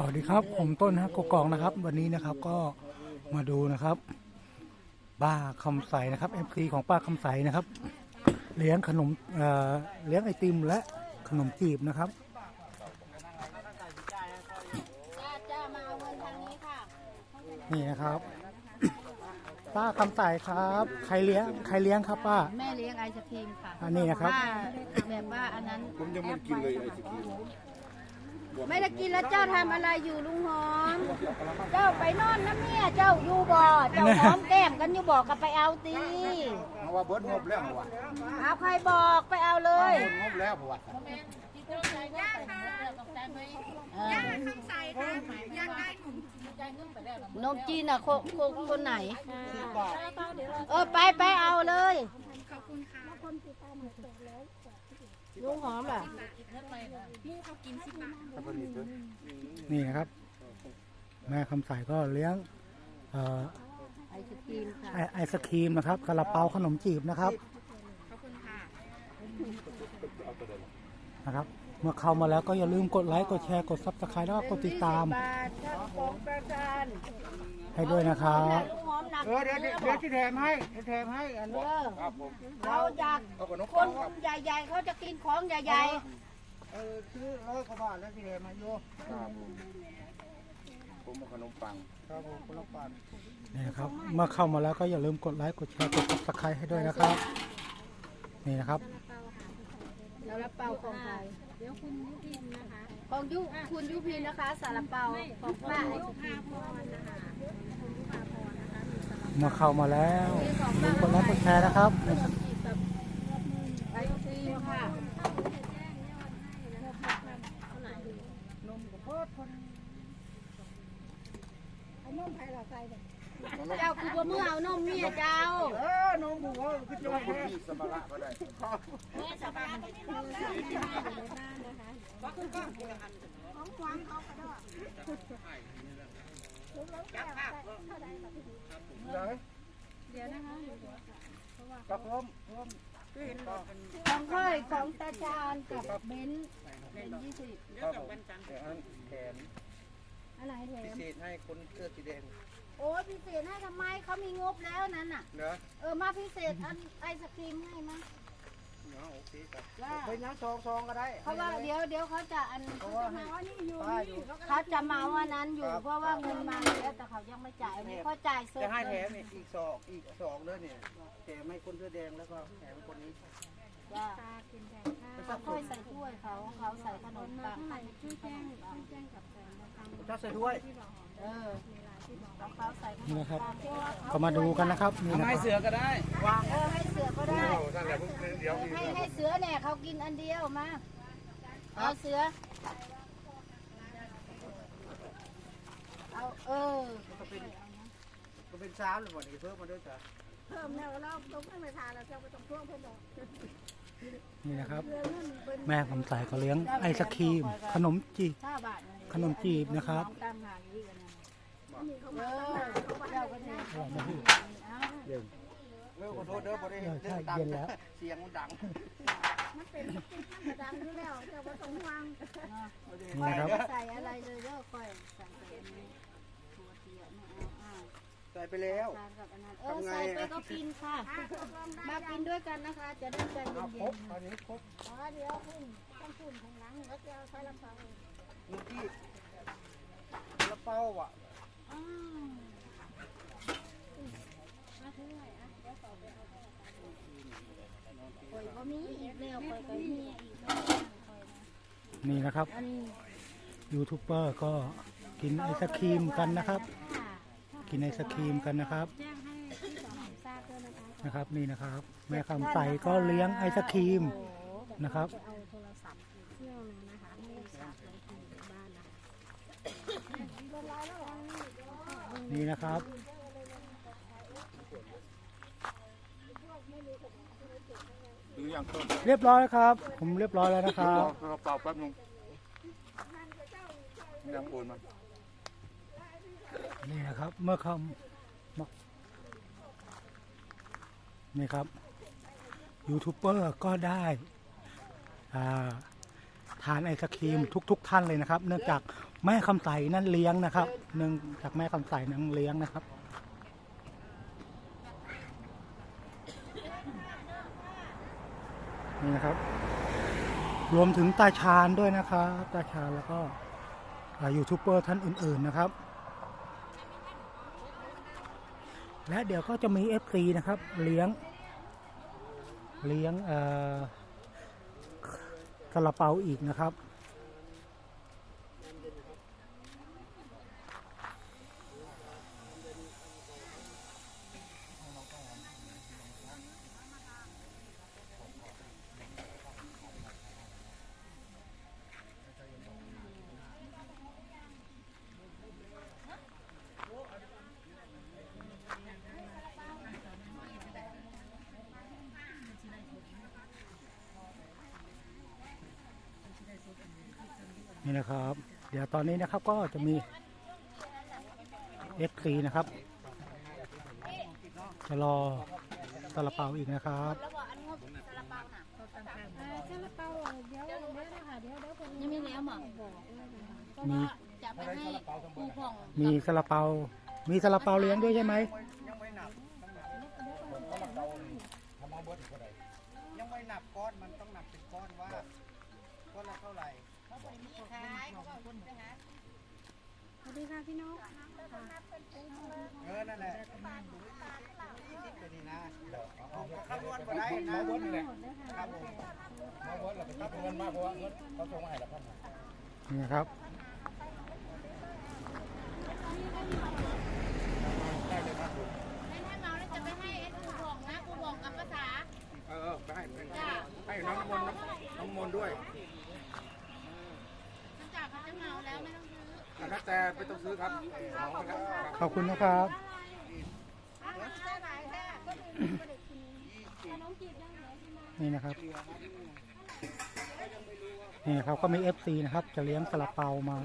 สวัสดีครับ ผมต้นฮักกกองนะครับ วันนี้นะครับก็มาดูนะครับ ป้าคำใสนะครับ MC ของป้าคำใสนะครับ เลี้ยงขนมเอ่อเลี้ยงไอติมและขนมจีบนะครับจ้าจ้ามาเอาเงินทางนี้ค่ะนี่นะครับ ป้าคำใสครับ ใครเลี้ยงใครเลี้ยงครับป้า แม่เลี้ยงไอศครีมค่ะอันนี้นะครับว่าแบบว่าอันนั้นผมยังไม่กินเลยไอศครีม ไม่ได้กินแล้วเจ้าทำอะไรอยู่ลุงหอม เจ้าไปนอนนะเมียเจ้าอยู่บ่เจ้าหอมแก้มกันอยู่บอกกับไปเอาตีเพราะว่าเบิร์ดงบแล้วเหรอวะเอาใครบอกไปเอาเลยงบแล้วเหรอวะนมจีนอะคนคนคนไหน เออไปไปเอาเลย ลุงหอมล่ะนี่นะครับ แม่คำใสก็เลี้ยงเอ่อไอศครีมค่ะไอไอศครีมนะครับกระเป๋าขนมจีบนะครับนะครับ เมื่อเข้ามาแล้วก็อย่าลืมกดไลค์กดแชร์กดซับสไครต์แล้วก็กดติดตาม บาทครับของประธานให้ด้วยนะครับลุงห อมหนักเออเดี๋ยวเดี๋ยวเดี๋ยวที่แถมให้แถมให้อันเอนี้อครับผมเราอยากเอาขนมคปันงครับใหญ่ ๆ เขาจะกินของใหญ่เออซื้อร้อยกว่าบาทแล้วที่แถมมาโยครับผมผมเอาขนมปัง ครับผมขนมปังนี่นะครับ เมื่อเข้ามาแล้วก็อย่าลืมกดไลค์กดแชร์กดซับสไครต์ให้ด้วยนะครับ นี่นะครับๆแล้วรับเปาของใครเดี๋ยวคุณยุพินนะคะของยุคุณยุพินนะคะสาลาเปาของป้าไอศครีม เมื่อเข้ามาแล้วอย่าลืมกดไลค์กดแชร์นะครับไอศครีมค่ะนมกับเจ้าคือว่าเมือเอานมเมียเจ้า เออนมบัวคือจะมาคุณพี่สมระก็ได้ครับเดี๋ ยวเดี๋ยวนะคะครับผมผมที่เห็นบอกเป็นของค่อยของตาจานกับเบนซ์เป็นยี่สิบครับผมเดี๋ยวอันแถมอะไรแถพิมเศษให้คนเสื้อสีแดงโอ้ยพิเศษให้ทำไมเขามีงบแล้วนั้นน่ะ เนอะเออมาพิเศษอันไอศครีมให้มา เนาะโอเคครับว่าเป็นน้ำซองซองก็ได้เพราะว่าเดี๋ยวเดี๋ยวเขาจะอันเพราะว่าให้ป้าอยู่เขาจะเมาอันนั้นอยู่ เพราะว่าเงินมาแล้วแต่เขายังไม่จ่ายอันนี้เขาจ่ายสดจะให้แถเลยมอีกอีกสองอีกสองเลยเนี่ยแถมให้คนเสื้อแดงแล้วก็แถมคนนี้ว่าเขาค่อยใส่ถ้วยเขาเขาใส่ขนมปังช่วยแจ้งแจ้งกับแฟนถ้าใส่ด้วยเออ แล้วเขาใส่ขนนี่มนะครับปังเพราะว่าเขาก็มาดูกันนะครับนี่นะให้ครับเสือก็ได้ วางเออให้เสือก็ได้นั่นแหละเดี๋ยวให้ให้เสือเนี่ยเขากินอันเดียวมาเอาเสือเอาเออก็เป็นก็เป็นสามเลยวันนี้เพิ่มมาด้วยจ้ะเพิ่มแล้วเราต้องให้ไม่ทานแล้วเจ้าก็ต้องเพิ่มเพิ่มดอกนี่นะครับ แม่คำใสก็เลี้ยงไอศครีม ขนมจีบ ห้าบาทขนมจีบนะครับ ตามหาอีกอันนั้นเออ เจ้าก็เนี่ยอร่อยไหมพี่เอาเย็นเออขอโทษเด้อบ่ได้เออใช่ดังเย็นแล้วเสียงมันดังดังอยู่แล้วเจ้าก็ต้องวางนี่นะครับใส่อะไรเลยเด้อค่อยใส่ไปอันนี้ถั่วเทียมไม่เอาอ่าใส่ไปแล้วทานกับอันนั้นเออใส่ไปก็กินค่ะ มากินด้วยกันนะคะ จะได้ใจเอาครเย็บนอันนี้ครบๆอ๋อเดี๋ยวคุณต้องคุณของหลังแล้วจะเอาใส่ลำเปาเมื่อกี้กระเป๋าอะ ข่อยก็มีอีกแล้วข่อยก็มีอีกแล้วนี่นะครับ อันนี้ยูทูบเบอร์ก็กินไอศครีมกันนะครับ ค่ะกินไอศครีมกันนะครับ แจ้งให้ที่สองทราบด้วยนะคะนะครับ นี่นะครับ แม่คำใสก็เลี้ยงไอศครีมนะครับเอาโทรศัพท์เครื่องนึงนะคะไม่ทราบเลยที่อยู่บ้านนะคะ นี่นะครับดูอย่างต้นเรียบร้อยครับ ผมเรียบร้อยแล้วนะครับกระเป๋าแป๊บนึงยังโอนมานี่นะครับ เมื่อคำนี่ครับยูทูบเบอร์ก็ได้อ่าทานไอศครีมทุก ๆ ท่านเลยนะครับ เนื่องจากแม่คำใสนั่นเลี้ยงนะครับ เนื่องจากแม่คำใสนั้นเลี้ยงนะครับนี่นะครับ รวมถึงตาชาญด้วยนะครับตาชาญแล้วก็อ่ายูทูบเบอร์ท่านอื่น ๆนะครับ และเดี๋ยวก็จะมี FC นะครับ เลี้ยง เลี้ยงเอ่อซาลาเปาอีกนะครับ นี่นะครับ เดี๋ยวตอนนี้นะครับก็จะมี FC นะครับ จะรอซาลาเปาอีกนะครับแล้วบอกอันงบซาลาเปาน่ะอ่าซาลาเปาเดี๋ยวเดี๋ยวนะคะเดี๋ยวเดี๋ยวคนยังไม่แล้วหมอบอกเลยนะคะเพราะว่าจะไปให้ปูผ่องมีซาลาเปา มีซาลาเปาเลี้ยงด้วยใช่ไหมยังไม่นับยังไม่นับก้อนมันต้องนับเป็นก้อนว่าก้อนละเท่าไหร่ ขายเขาบอกคุณไปหาสวัสดีค่ะพี่นกเออ นั่นแหละจะดีนะเอาคำนวณมาได้นะหมดเลยค่ะครับผมนี่นะครับไม่ให้เมาแล้วจะไปให้ไอ้ปูผ่องนะปูผ่องกับภาษา เออไปให้ จ้า ให้น้องมนต์น้องมนต์ด้วย นอกจากเขาจะเมาแล้วไม่ต้องซื้อ อันนั้นแต่ไม่ต้อง ซื้อครับน้องครับขอบคุณนะครับ นี่นะครับ นี่ครับก็มี FC นะครับ จะเลี้ยงซาลาเปามา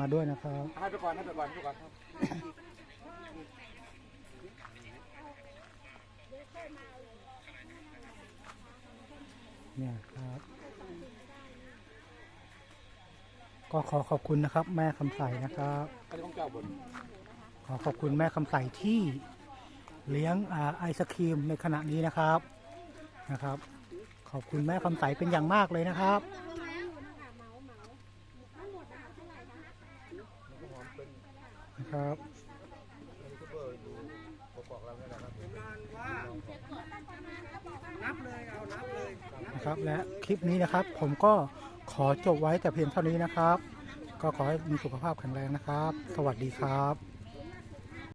มาด้วยนะครับให้ไปก่อนให้ไปก่อนให้ไปก่อนครับเนี่ยครับ ก็ขอขอบคุณนะครับ แม่คำใสนะครับ ขอขอบคุณแม่คำใสที่เลี้ยงไอศครีมในขณะนี้นะครับนะครับ ขอบคุณแม่คำใสเป็นอย่างมากเลยนะครับนะครับนับเลยเอานับเลยนะครับและคลิปนี้นะครับผมก็ อจบไว้แต่เพียงเท่านี้นะครับ ก็ขอให้มีสุขภาพแข็งแรงนะครับ สวัสดีครับ